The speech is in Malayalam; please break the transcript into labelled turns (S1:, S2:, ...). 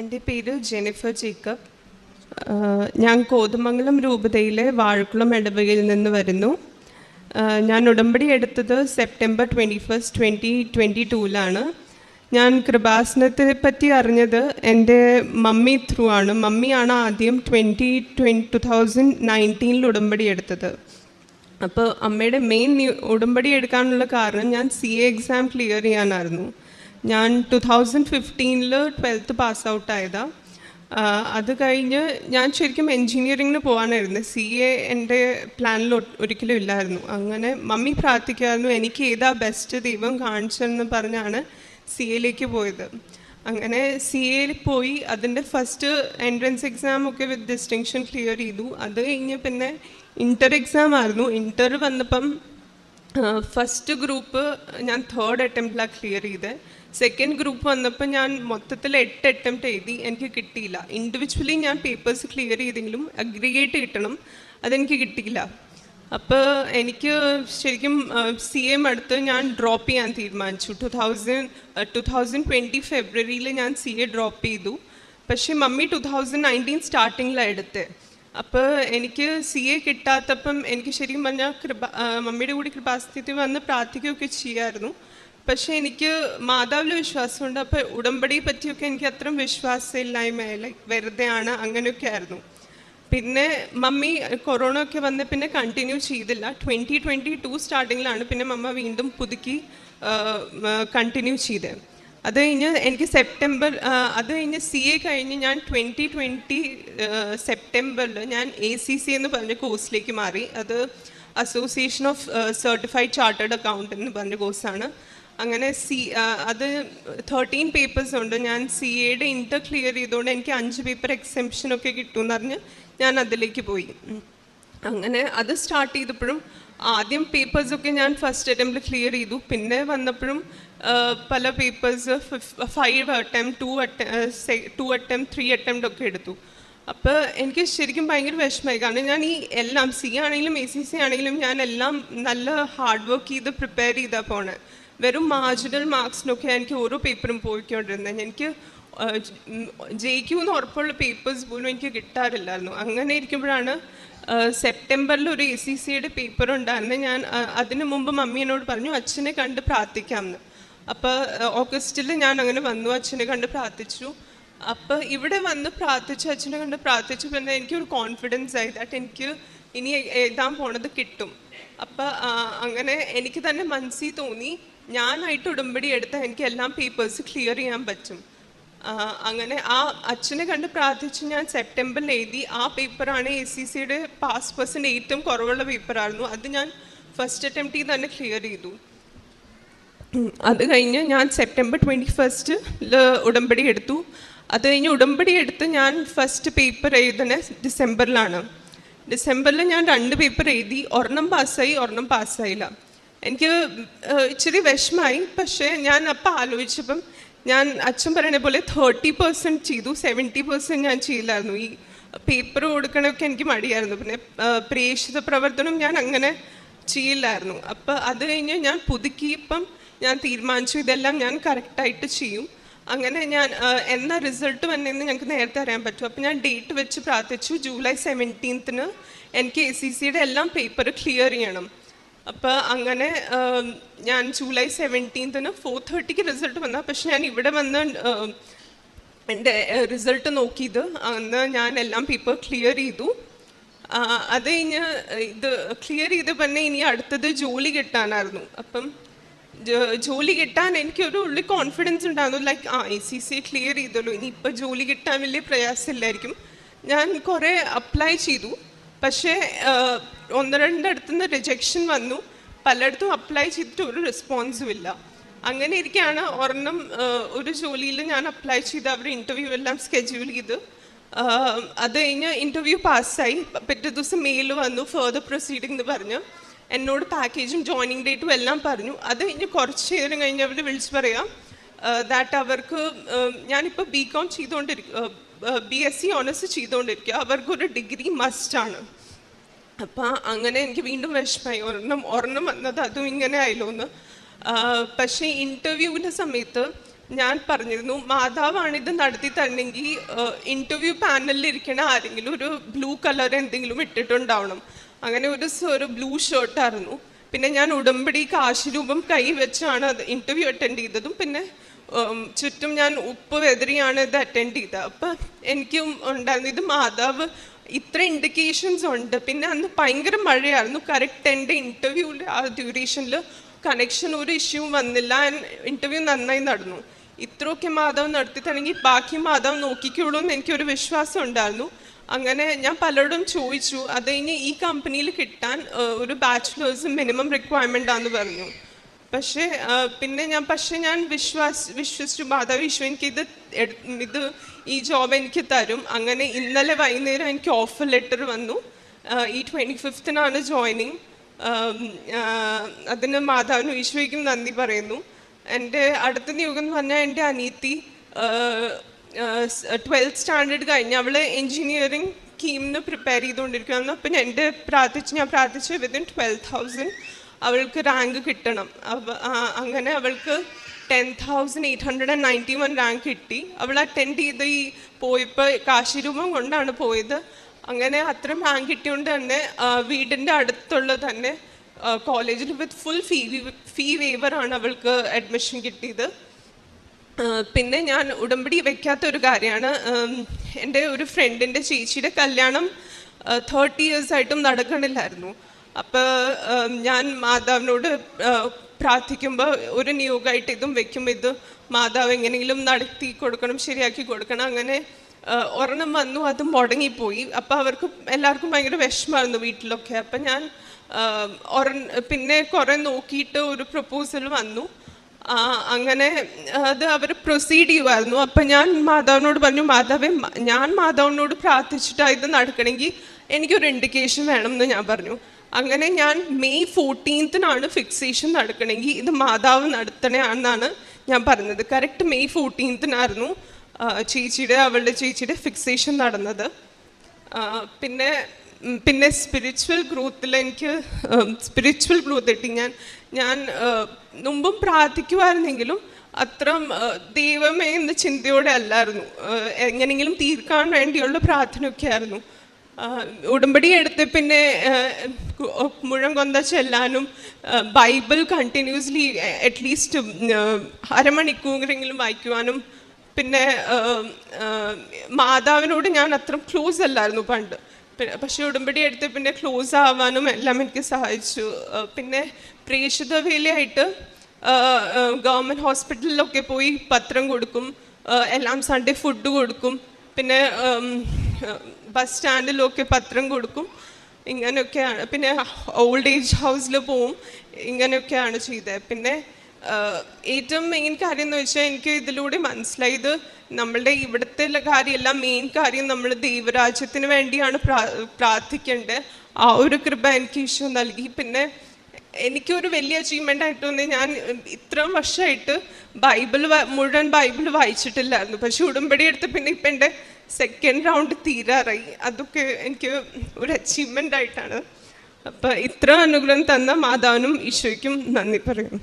S1: എന്റെ പേര് ജെനിഫർ ജേക്കബ്. ഞാൻ കോതമംഗലം രൂപതയിലെ വാഴക്കുളം ഇടവകയിൽ നിന്ന് വരുന്നു. ഞാൻ ഉടമ്പടി എടുത്തത് September twenty first twenty twenty ടൂവിലാണ് ഞാൻ കൃപാസനത്തെ പറ്റി അറിഞ്ഞത് എന്റെ മമ്മി ത്രൂ ആണ്. മമ്മിയാണ് ആദ്യം ട്വന്റി ട്വൻ ടു തൗസൻഡ് നയന്റീനിൽ ഉടമ്പടി എടുത്തത്. അപ്പോൾ അമ്മയുടെ മെയിൻ ഉടമ്പടി എടുക്കാനുള്ള കാരണം ഞാൻ സി എ എക്സാം ക്ലിയർ ചെയ്യാനായിരുന്നു. ഞാൻ ടു തൗസൻഡ് ഫിഫ്റ്റീനിൽ ട്വൽത്ത് പാസ് ഔട്ട് ആയതാണ് അത് കഴിഞ്ഞ് ഞാൻ ശരിക്കും എൻജിനീയറിങ്ങിന് പോകാനായിരുന്നു സി എ എന്റെ പ്ലാനിൽ ഒരിക്കലും ഇല്ലായിരുന്നു. അങ്ങനെ മമ്മി പ്രാർത്ഥിക്കുമായിരുന്നു എനിക്ക് ഏതാ ബെസ്റ്റ് ദൈവം കാണിച്ചതെന്ന് പറഞ്ഞാണ് സി എയിലേക്ക് പോയത്. അങ്ങനെ സി എയിൽ പോയി അതിന്റെ ഫസ്റ്റ് എൻട്രൻസ് എക്സാം ഒക്കെ വിത്ത് ഡിസ്റ്റിങ്ഷൻ ക്ലിയർ ചെയ്തു. അത് കഴിഞ്ഞ് പിന്നെ ഇന്റർ എക്സാം ആയിരുന്നു. ഇന്റർ വന്നപ്പം ഫസ്റ്റ് ഗ്രൂപ്പ് ഞാൻ തേർഡ് അറ്റംപ്റ്റിലാണ് ക്ലിയർ ചെയ്തത് സെക്കൻഡ് ഗ്രൂപ്പ് വന്നപ്പോൾ ഞാൻ മൊത്തത്തിൽ എട്ട് അറ്റംപ്റ്റ് എഴുതി എനിക്ക് കിട്ടിയില്ല. ഇൻഡിവിജ്വലി ഞാൻ പേപ്പേഴ്സ് ക്ലിയർ ചെയ്തെങ്കിലും അഗ്രിഗേറ്റ് കിട്ടണം അതെനിക്ക് കിട്ടിയില്ല. അപ്പോൾ എനിക്ക് ശരിക്കും സി എം അടുത്ത് ഞാൻ ഡ്രോപ്പ് ചെയ്യാൻ തീരുമാനിച്ചു. Two thousand two thousand twenty ഫെബ്രുവരിയിൽ ഞാൻ സി എ ഡ്രോപ്പ് ചെയ്തു. പക്ഷേ മമ്മി ടു തൗസൻഡ് നയന്റീൻ സ്റ്റാർട്ടിങ്ങിലാണ് എടുത്തത് അപ്പോൾ എനിക്ക് സി എ കിട്ടാത്തപ്പം എനിക്ക് ശരിക്കും പറഞ്ഞാൽ കൃപ മമ്മിയുടെ കൂടി കൃപാസ്ഥിതി വന്ന് പ്രാർത്ഥിക്കുകയൊക്കെ ചെയ്യായിരുന്നു. പക്ഷേ എനിക്ക് മാതാവിൽ വിശ്വാസമുണ്ട്. അപ്പോൾ ഉടമ്പടിയെ പറ്റിയൊക്കെ എനിക്ക് അത്രയും വിശ്വാസമില്ലായ്മ ലൈക്ക് വെറുതെ ആണ് അങ്ങനെയൊക്കെ ആയിരുന്നു. പിന്നെ മമ്മി കൊറോണ ഒക്കെ വന്ന് പിന്നെ കണ്ടിന്യൂ ചെയ്തില്ല. ട്വന്റി ട്വന്റി ടു സ്റ്റാർട്ടിങ്ങിലാണ് പിന്നെ മമ്മ വീണ്ടും പുതുക്കി കണ്ടിന്യൂ ചെയ്തത് അത് കഴിഞ്ഞ് എനിക്ക് സെപ്റ്റംബർ അത് കഴിഞ്ഞ് സി എ കഴിഞ്ഞ് ഞാൻ ട്വന്റി ട്വന്റി സെപ്റ്റംബറിൽ ഞാൻ എ സി സി എന്ന് പറഞ്ഞ കോഴ്സിലേക്ക് മാറി. അത് association of certified chartered account എന്ന് പറഞ്ഞ കോഴ്സാണ് അങ്ങനെ സി അത് തേർട്ടീൻ പേപ്പേഴ്സ് ഉണ്ട്. ഞാൻ സി എയുടെ ഇന്റർ ക്ലിയർ ചെയ്തുകൊണ്ട് എനിക്ക് അഞ്ച് പേപ്പർ എക്സെംഷൻ ഒക്കെ കിട്ടുമെന്ന് പറഞ്ഞ് ഞാൻ അതിലേക്ക് പോയി. അങ്ങനെ അത് സ്റ്റാർട്ട് ചെയ്തപ്പോഴും ആദ്യം പേപ്പേഴ്സൊക്കെ ഞാൻ ഫസ്റ്റ് അറ്റംപ്റ്റ് ക്ലിയർ ചെയ്തു. പിന്നെ വന്നപ്പോഴും പല പേപ്പേഴ്സ് ഫൈവ് അറ്റംപ്റ്റ് ടു അറ്റം ടു അറ്റംപ്റ്റ് ത്രീ അറ്റംപ്റ്റ് ഒക്കെ എടുത്തു. അപ്പോൾ എനിക്ക് ശരിക്കും ഭയങ്കര വിഷമമായി. കാരണം ഞാൻ ഈ എല്ലാം സി ആണെങ്കിലും എ സി സി ആണെങ്കിലും ഞാൻ എല്ലാം നല്ല ഹാർഡ് വർക്ക് ചെയ്ത് പ്രിപ്പയർ ചെയ്താൽ പോണേ. വെറും മാർജിനൽ മാർക്സിനൊക്കെ എനിക്ക് ഓരോ പേപ്പറും പോയിക്കൊണ്ടിരുന്നത്. എനിക്ക് ജയിക്കുമെന്ന് ഉറപ്പുള്ള പേപ്പേഴ്സ് പോലും എനിക്ക് കിട്ടാറില്ലായിരുന്നു. അങ്ങനെ ഇരിക്കുമ്പോഴാണ് സെപ്റ്റംബറിൽ ഒരു എ സി സിയുടെ പേപ്പർ ഉണ്ടായിരുന്നു. ഞാൻ അതിനു മുമ്പ് മമ്മി എന്നോട് പറഞ്ഞു അച്ഛനെ കണ്ട് പ്രാർത്ഥിക്കാമെന്ന്. അപ്പോൾ ഓഗസ്റ്റിൽ ഞാൻ അങ്ങനെ വന്നു അച്ഛനെ കണ്ട് പ്രാർത്ഥിച്ചു. അപ്പോൾ ഇവിടെ വന്ന് പ്രാർത്ഥിച്ചു അച്ഛനെ കണ്ട് പ്രാർത്ഥിച്ചു പിന്നെ എനിക്കൊരു കോൺഫിഡൻസ് ആയി. ദാറ്റ് എനിക്ക് ഇനി എഴുതാൻ പോണത് കിട്ടും. അപ്പം അങ്ങനെ എനിക്ക് തന്നെ മനസ്സിൽ തോന്നി ഞാനായിട്ട് ഉടമ്പടി എടുത്താൽ എനിക്ക് എല്ലാം പേപ്പേഴ്സ് ക്ലിയർ ചെയ്യാൻ പറ്റും. അങ്ങനെ ആ അച്ഛനെ കണ്ട് പ്രാർത്ഥിച്ച് ഞാൻ സെപ്റ്റംബറിൽ എഴുതി ആ പേപ്പറാണ് എ സി സിയുടെ പാസ് പെർസെന്റ് ഏറ്റവും കുറവുള്ള പേപ്പറായിരുന്നു അത് ഞാൻ ഫസ്റ്റ് അറ്റംപ്റ്റിൽ തന്നെ ക്ലിയർ ചെയ്തു. അത് കഴിഞ്ഞ് ഞാൻ സെപ്റ്റംബർ ട്വന്റി ഫസ്റ്റിൽ ഉടമ്പടി എടുത്തു. അത് കഴിഞ്ഞ് ഉടമ്പടി എടുത്ത് ഞാൻ ഫസ്റ്റ് പേപ്പർ എഴുതുന്നത് ഡിസംബറിലാണ് ഡിസംബറിൽ ഞാൻ രണ്ട് പേപ്പർ എഴുതി. ഒരെണ്ണം പാസ്സായി ഒരെണ്ണം പാസ്സായില്ല. എനിക്ക് ഇച്ചിരി വിഷമായി പക്ഷേ ഞാൻ അപ്പം ആലോചിച്ചപ്പം ഞാൻ അച്ഛൻ പറയണ പോലെ തേർട്ടി പെർസെന്റ് ചെയ്തു. സെവന്റി പെർസെന്റ് ഞാൻ ചെയ്യില്ലായിരുന്നു. ഈ പേപ്പർ കൊടുക്കണമൊക്കെ എനിക്ക് മടിയായിരുന്നു. പിന്നെ പ്രേക്ഷിത പ്രവർത്തനം ഞാൻ അങ്ങനെ ചെയ്യില്ലായിരുന്നു. അപ്പം അത് കഴിഞ്ഞ് ഞാൻ പുതുക്കിയപ്പം ഞാൻ തീരുമാനിച്ചു. ഇതെല്ലാം ഞാൻ കറക്റ്റായിട്ട് ചെയ്യും. അങ്ങനെ ഞാൻ എന്നാ റിസൾട്ട് വന്നതെന്ന് ഞങ്ങൾക്ക് നേരത്തെ അറിയാൻ പറ്റും. അപ്പം ഞാൻ ഡേറ്റ് വെച്ച് പ്രാർത്ഥിച്ചു ജൂലൈ സെവന്റീൻത്തിന് എനിക്ക് എ സി സിയുടെ എല്ലാം പേപ്പർ ക്ലിയർ ചെയ്യണം. അപ്പോൾ അങ്ങനെ ഞാൻ ജൂലൈ സെവന്റീൻത്തിന് ഫോർ തേർട്ടിക്ക് റിസൾട്ട് വന്ന. പക്ഷെ ഞാൻ ഇവിടെ വന്ന് എന്റെ റിസൾട്ട് നോക്കിയത്. അന്ന് ഞാൻ എല്ലാം പേപ്പർ ക്ലിയർ ചെയ്തു. അത് കഴിഞ്ഞ് ഇത് ക്ലിയർ ചെയ്ത് പിന്നെ ഇനി അടുത്തത് ജോലി കിട്ടാനായിരുന്നു. അപ്പം ജോലി കിട്ടാൻ എനിക്കൊരു ഉള്ളിൽ കോൺഫിഡൻസ് ഉണ്ടായിരുന്നു. ലൈക്ക് ആ ഐ സി സി ക്ലിയർ ചെയ്തല്ലോ. ഇനി ഇപ്പോൾ ജോലി കിട്ടാൻ വലിയ പ്രയാസമില്ലായിരിക്കും. ഞാൻ കുറേ അപ്ലൈ ചെയ്തു. പക്ഷേ ഒന്ന് രണ്ടിടത്തു നിന്ന് റിജക്ഷൻ വന്നു. പലയിടത്തും അപ്ലൈ ചെയ്തിട്ട് ഒരു റെസ്പോൺസും ഇല്ല. അങ്ങനെ ഇരിക്കുകയാണ് ഒരെണ്ണം ഒരു ജോലിയിൽ ഞാൻ അപ്ലൈ ചെയ്ത് അവർ ഇന്റർവ്യൂ എല്ലാം സ്കെഡ്യൂൾ ചെയ്ത്. അത് കഴിഞ്ഞ് ഇന്റർവ്യൂ പാസ്സായി പിറ്റേ ദിവസം മെയിൽ വന്നു ഫെർദർ പ്രൊസീഡിംഗ് എന്ന് പറഞ്ഞ്. എന്നോട് പാക്കേജും ജോയിനിങ് ഡേറ്റും എല്ലാം പറഞ്ഞു. അത് കഴിഞ്ഞ് കുറച്ച് നേരം കഴിഞ്ഞ് അവർ വിളിച്ച് പറയാം ദാറ്റ് അവർക്ക് ഞാനിപ്പോൾ ബി കോം ചെയ്തുകൊണ്ടിരിക്കുക ബി എസ് സി ഓണേഴ്സ് ചെയ്തുകൊണ്ടിരിക്കുക അവർക്കൊരു ഡിഗ്രി മസ്റ്റാണ് അപ്പം അങ്ങനെ എനിക്ക് വീണ്ടും വിഷമമായി ഒരെണ്ണം ഒരെണ്ണം വന്നത് അതും ഇങ്ങനെ ആയല്ലോ എന്ന് പക്ഷേ ഇന്റർവ്യൂവിന്റെ സമയത്ത് ഞാൻ പറഞ്ഞിരുന്നു മാതാവാണ് ഇത് നടത്തി തന്നെങ്കിൽ ഇന്റർവ്യൂ പാനലിൽ ഇരിക്കണ ആരെങ്കിലും ഒരു ബ്ലൂ കളർ എന്തെങ്കിലും ഇട്ടിട്ടുണ്ടാവണം. അങ്ങനെ ഒരു ഒരു ബ്ലൂ ഷർട്ടായിരുന്നു പിന്നെ ഞാൻ ഉടമ്പടി കാശുരൂപം കൈ വെച്ചാണ് അത് ഇന്റർവ്യൂ അറ്റൻഡ് ചെയ്തതും. പിന്നെ ചുറ്റും ഞാൻ ഉപ്പ് വെതിരിയാണ് ഇത് അറ്റൻഡ് ചെയ്തത്. അപ്പം എനിക്കും ഉണ്ടായിരുന്നു. ഇത് മാതാവ് ഇത്ര ഇൻഡിക്കേഷൻസ് ഉണ്ട്. പിന്നെ അന്ന് ഭയങ്കര മഴയായിരുന്നു. കറക്റ്റ് എന്റെ ഇന്റർവ്യൂവിൽ ആ ഡ്യൂറേഷനിൽ കണക്ഷൻ ഒരു ഇഷ്യൂ വന്നില്ല. ഇന്റർവ്യൂ നന്നായി നടന്നു. ഇത്രയൊക്കെ മാധവ് നടത്തിയിട്ടാണെങ്കിൽ ബാക്കി മാധവ് നോക്കിക്കോളൂ എന്ന് എനിക്കൊരു വിശ്വാസം ഉണ്ടായിരുന്നു. അങ്ങനെ ഞാൻ പലരോടും ചോദിച്ചു അത് ഇനി ഈ കമ്പനിയിൽ കിട്ടാൻ ഒരു ബാച്ചിലേഴ്സ് മിനിമം റിക്വയർമെന്റ് ആണെന്ന് പറഞ്ഞു. പക്ഷേ പിന്നെ ഞാൻ പക്ഷേ ഞാൻ വിശ്വാസ് വിശ്വസിച്ചു മാതാവ് വിശ്വ എനിക്ക് ഇത് ഇത് ഈ ജോബ് എനിക്ക് തരും. അങ്ങനെ ഇന്നലെ വൈകുന്നേരം എനിക്ക് ഓഫർ ലെറ്റർ വന്നു. ഈ ട്വന്റി ഫിഫ്തിനാണ് ജോയിനിങ് അതിന് മാതാവിനും ഈശോയ്ക്കും നന്ദി പറയുന്നു. എന്റെ അടുത്ത നിയോഗം എന്ന് പറഞ്ഞാൽ എന്റെ അനീത്തി ട്വൽത്ത് സ്റ്റാൻഡേർഡ് കഴിഞ്ഞ് അവൾ എൻജിനീയറിംഗ് കീമിന് പ്രിപ്പയർ ചെയ്തുകൊണ്ടിരിക്കുകയാണ്. അപ്പം എന്റെ പ്രാർത്ഥിച്ച് ഞാൻ പ്രാർത്ഥിച്ച് വിതിൻ ട്വൽവ് തൗസൻഡ് അവൾക്ക് റാങ്ക് കിട്ടണം. അങ്ങനെ അവൾക്ക് ten thousand eight hundred and ninety one rank കിട്ടി. അവൾ അറ്റൻഡ് ചെയ്ത് ഈ പോയപ്പോൾ കാശിരൂപം കൊണ്ടാണ് പോയത്. അങ്ങനെ അത്രയും റാങ്ക് കിട്ടിയോണ്ട് തന്നെ വീടിന്റെ അടുത്തുള്ള തന്നെ കോളേജിൽ വിത്ത് ഫുൾ ഫീ ഫീ വേവറാണ് അവൾക്ക് അഡ്മിഷൻ കിട്ടിയത്. പിന്നെ ഞാൻ ഉടമ്പടി വെക്കാത്ത ഒരു കാര്യമാണ്. എന്റെ ഒരു ഫ്രണ്ടിന്റെ ചേച്ചിയുടെ കല്യാണം തേർട്ടി ഇയേഴ്സ് ആയിട്ടും നടക്കണില്ലായിരുന്നു. അപ്പോൾ ഞാൻ മാതാവിനോട് പ്രാർത്ഥിക്കുമ്പോൾ ഒരു നിയോഗമായിട്ട് ഇതും വെക്കുമ്പോൾ ഇത് മാതാവ് എങ്ങനെയെങ്കിലും നടത്തി കൊടുക്കണം ശരിയാക്കി കൊടുക്കണം. അങ്ങനെ ഒരെണ്ണം വന്നു അത് മുടങ്ങിപ്പോയി. അപ്പോൾ അവർക്ക് എല്ലാവർക്കും ഭയങ്കര വിഷമമായിരുന്നു വീട്ടിലൊക്കെ. അപ്പം ഞാൻ ഒരെ പിന്നെ കുറേ നോക്കിയിട്ട് ഒരു പ്രപ്പോസൽ വന്നു. അങ്ങനെ അത് അവർ പ്രൊസീഡ് ചെയ്യുമായിരുന്നു. അപ്പം ഞാൻ മാതാവിനോട് പറഞ്ഞു മാതാവേ ഞാൻ മാതാവിനോട് പ്രാർത്ഥിച്ചിട്ടാണ് ഇത് നടക്കണമെങ്കിൽ എനിക്കൊരു ഇൻഡിക്കേഷൻ വേണം എന്ന് ഞാൻ പറഞ്ഞു. അങ്ങനെ ഞാൻ മെയ് ഫോർട്ടീൻത്തിനാണ് ഫിക്സേഷൻ നടക്കണമെങ്കിൽ ഇത് മാതാവ് നടത്തണയാണെന്നാണ് ഞാൻ പറഞ്ഞത്. കറക്റ്റ് മെയ് ഫോർട്ടീൻത്തിനായിരുന്നു ചേച്ചിയുടെ അവളുടെ ചേച്ചിയുടെ ഫിക്സേഷൻ നടന്നത്. പിന്നെ പിന്നെ സ്പിരിച്വൽ ഗ്രോത്തിൽ എനിക്ക് സ്പിരിച്വൽ ഗ്രോത്ത് കിട്ടി ഞാൻ ഞാൻ മുമ്പും പ്രാർത്ഥിക്കുമായിരുന്നെങ്കിലും അത്ര ദൈവമേ എന്ന ചിന്തയോടെ അല്ലായിരുന്നു. എങ്ങനെയെങ്കിലും തീർക്കാൻ വേണ്ടിയുള്ള പ്രാർത്ഥനയൊക്കെ ആയിരുന്നു. ഉടമ്പടി എടുത്ത് പിന്നെ മുഴം കൊന്ത ചെല്ലാനും ബൈബിൾ കണ്ടിന്യൂസ്ലി അറ്റ്ലീസ്റ്റ് അരമണിക്കൂറെങ്കിലും വായിക്കുവാനും പിന്നെ മാതാവിനോട് ഞാൻ അത്ര ക്ലോസ് അല്ലായിരുന്നു പണ്ട്. പക്ഷേ ഉടമ്പടി എടുത്ത് പിന്നെ ക്ലോസ് ആവാനും എല്ലാം എനിക്ക് സഹായിച്ചു. പിന്നെ പ്രേക്ഷിത വേലയായിട്ട് ഗവൺമെന്റ് ഹോസ്പിറ്റലിലൊക്കെ പോയി പത്രം കൊടുക്കും എല്ലാം സൺഡേ ഫുഡ് കൊടുക്കും പിന്നെ ബസ് സ്റ്റാൻഡിലൊക്കെ പത്രം കൊടുക്കും ഇങ്ങനെയൊക്കെയാണ്. പിന്നെ ഓൾഡ് ഏജ് ഹൗസിൽ പോവും ഇങ്ങനെയൊക്കെയാണ് ചെയ്തത് പിന്നെ ഏറ്റവും മെയിൻ കാര്യം എന്ന് വെച്ചാൽ എനിക്ക് ഇതിലൂടെ മനസ്സിലായത് നമ്മളുടെ ഇവിടുത്തെ കാര്യമല്ല മെയിൻ കാര്യം നമ്മൾ ദൈവരാജ്യത്തിന് വേണ്ടിയാണ് പ്രാ പ്രാർത്ഥിക്കേണ്ടത്. ആ ഒരു കൃപ എനിക്ക് ഈശോ നൽകി. പിന്നെ എനിക്കൊരു വലിയ അച്ചീവ്മെന്റ് ആയിട്ട് തോന്നി. ഞാൻ ഇത്രയും വർഷമായിട്ട് ബൈബിൾ മുഴുവൻ ബൈബിൾ വായിച്ചിട്ടില്ലായിരുന്നു. പക്ഷെ ഉടമ്പടി എടുത്ത് പിന്നെ ഇപ്പം എന്റെ സെക്കൻഡ് റൗണ്ട് തീരാറായി. അതൊക്കെ എനിക്ക് ഒരു അച്ചീവ്മെന്റ് ആയിട്ടാണ്. അപ്പം ഇത്ര അനുഗ്രഹം തന്ന മാതാവിനും ഈശോയ്ക്കും നന്ദി പറയുന്നു.